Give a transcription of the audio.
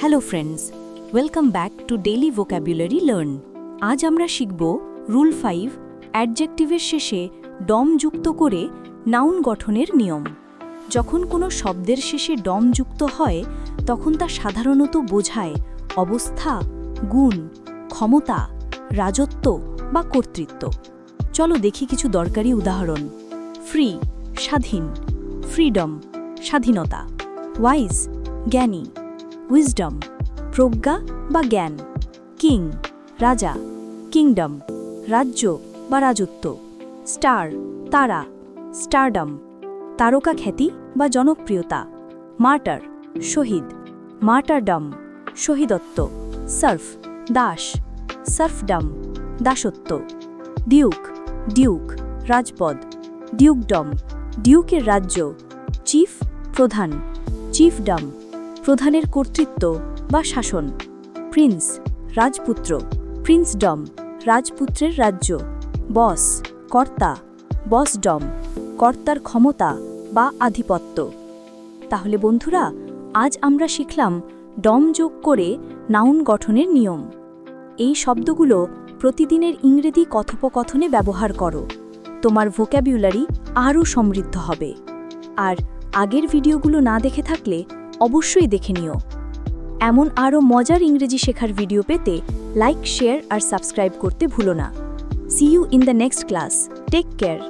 Hello friends welcome back to daily vocabulary learn আজ আমরা শিখব রুল ফাইভ অ্যাডজেক্টিভের শেষে ডম যুক্ত করে নাউন গঠনের নিয়ম। যখন কোনো শব্দের শেষে ডম যুক্ত হয়, তখন তা সাধারণত বোঝায় অবস্থা, গুণ, ক্ষমতা, রাজত্ব বা কর্তৃত্ব। চলো দেখি কিছু দরকারি উদাহরণ। ফ্রি স্বাধীন। ফ্রিডম স্বাধীনতা। ওয়াইজ জ্ঞানী। উইজডম প্রজ্ঞা বা জ্ঞান কিং রাজা কিংডম রাজ্য বা রাজত্ব স্টার তারা স্টারডম তারকা খ্যাতি বা জনপ্রিয়তা মার্টার শহীদ মার্টারডম শহীদত্ব সার্ফ দাস সার্ফডম দাসত্ব ডিউক ডিউক রাজপদ ডিউকডম ডিউকের রাজ্য চিফ প্রধান চিফডম প্রধানের কর্তৃত্ব বা শাসন। প্রিন্স, রাজপুত্র। প্রিন্সডম রাজপুত্রের রাজ্য। বস, কর্তা। বসডম কর্তার ক্ষমতা বা আধিপত্য। তাহলে বন্ধুরা, আজ আমরা শিখলাম ডম যোগ করে নাউন গঠনের নিয়ম। এই শব্দগুলো প্রতিদিনের ইংরেজি কথোপকথনে ব্যবহার করো। তোমার ভোক্যাবুলারি আরও সমৃদ্ধ হবে। আর আগের ভিডিওগুলো না দেখে থাকলে অবশ্যই দেখে নিও। এমন আরও মজার ইংরেজি শেখার ভিডিও পেতে লাইক, শেয়ার আর সাবস্ক্রাইব করতে ভুলো না। See you in the next class take care